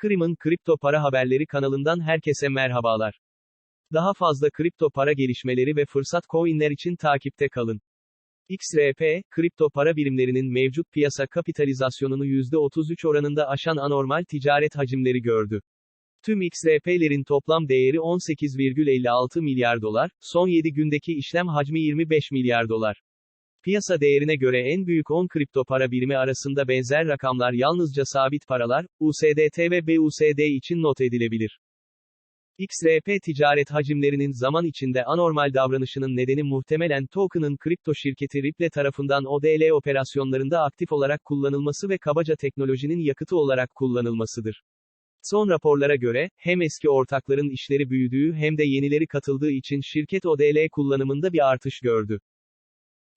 Krim'in Kripto Para Haberleri kanalından herkese merhabalar. Daha fazla kripto para gelişmeleri ve fırsat coinler için takipte kalın. XRP, kripto para birimlerinin mevcut piyasa kapitalizasyonunu %33 oranında aşan anormal ticaret hacimleri gördü. Tüm XRP'lerin toplam değeri 18,56 milyar dolar, son 7 gündeki işlem hacmi 25 milyar dolar. Piyasa değerine göre en büyük 10 kripto para birimi arasında benzer rakamlar yalnızca sabit paralar, USDT ve BUSD için not edilebilir. XRP ticaret hacimlerinin zaman içinde anormal davranışının nedeni muhtemelen token'ın kripto şirketi Ripple tarafından ODL operasyonlarında aktif olarak kullanılması ve kabaca teknolojinin yakıtı olarak kullanılmasıdır. Son raporlara göre, hem eski ortakların işleri büyüdüğü hem de yenileri katıldığı için şirket ODL kullanımında bir artış gördü.